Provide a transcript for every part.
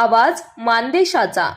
आवाज मानदेशाचा.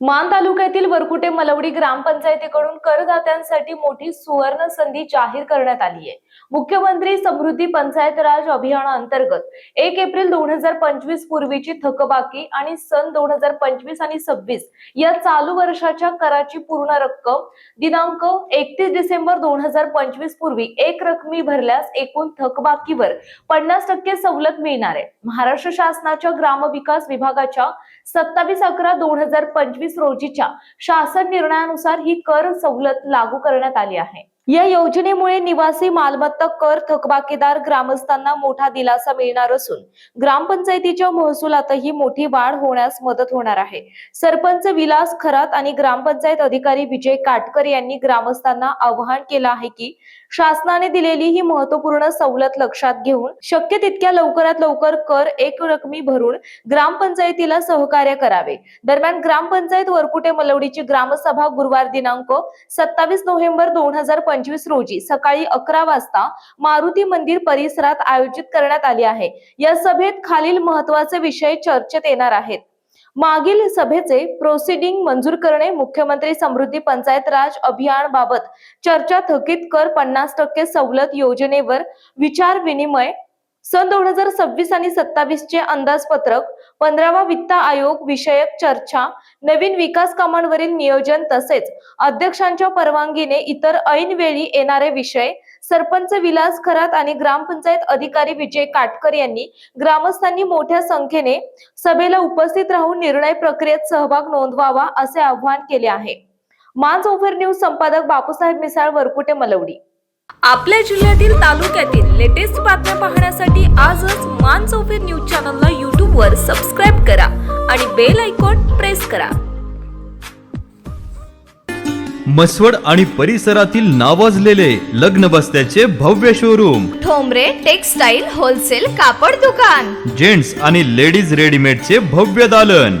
मान तालुक्यातील वरकुटे मलवडी ग्रामपंचायतीकडून करदात्यांसाठी मोठी सुवर्ण संधी जाहीर करण्यात आली आहे. मुख्यमंत्री समृद्धी पंचायत राज अभियानाअंतर्गत एक एप्रिल दोन हजार पंचवीस पूर्वीची थकबाकी आणि सन दोन हजार पंचवीस आणि सव्वीस या चालू वर्षाच्या कराची पूर्ण रक्कम दिनांक एकतीस डिसेंबर दोन हजार पंचवीस पूर्वी एक रकमी भरल्यास एकूण थकबाकीवर पन्नास टक्के सवलत मिळणार आहे. महाराष्ट्र शासनाच्या ग्रामविकास विभागाच्या सत्तावीस अकरा दोन हजार पंचवीस रोजीच्या शासन निर्णयानुसार ही कर सवलत लागू करण्यात आली आहे. या योजनेमुळे निवासी मालमत्ता कर थकबाकीदार ग्रामस्थांना मोठा दिलासा मिळणार असून ग्रामपंचायतीच्या महसुलातही मोठी वाढ होण्यास मदत होणार आहे. सरपंच विलास खरात आणि ग्रामपंचायत अधिकारी विजय काटकर यांनी ग्रामस्थांना आवाहन केलं आहे की शासनाने दिलेली ही महत्त्वपूर्ण सवलत लक्षात घेऊन शक्य तितक्या लवकरात लवकर कर एक रकमी भरून ग्रामपंचायतीला सहकार्य करावे. दरम्यान ग्रामपंचायत वरकुटे मलवडीची ग्रामसभा गुरुवार दिनांक सत्तावीस नोव्हेंबर दोन हजार पंचवीस रोजी सकाळी अकरा वाजता मारुती मंदिर परिसरात आयोजित करण्यात आली आहे. या सभेत खालील महत्त्वाचे विषय चर्चेत येणार आहेत. मागील सभेचे प्रोसिडिंग मंजूर करणे मुख्यमंत्री समृद्धी पंचायत राज अभियान बाबत चर्चा थकीत कर पन्नास टक्के सवलत योजनेवर विचार विनिमय सन दोन हजार सव्वीस आणि सत्तावीस चे अंदाजपत्रक पंधरावा वित्त आयोग विषयक चर्चा नवीन विकास कामांवरील नियोजन तसेच अध्यक्षांच्या परवानगीने इतर ऐनवेळी येणारे विषय सरपंच विलास खरात आणि ग्रामपंचायत अधिकारी विजय काटकर यांनी ग्रामस्थांनी मोठ्या संख्येने सभेला उपस्थित राहून निर्णय प्रक्रियेत सहभाग नोंदवावा असे आवाहन केले आहे. माज ओव्हर न्यूज संपादक बापूसाहेब मिसाळ वरकुटे मलवडी. आपल्या जिल्ह्यातील तालुक्यातील लेटेस्ट बातम्या पाहण्यासाठी आजच मान चौफेर न्यूज चॅनलला यूट्यूब वर सबस्क्राईब करा आणि बेल आयकॉन प्रेस करा. मसवड आणि परिसरातील नावाजलेले लग्न बस्त्याचे भव्य शोरूम ठोंबरे टेक्सटाईल होलसेल कापड दुकान. जेंट्स आणि लेडीज रेडीमेडचे भव्य दालन.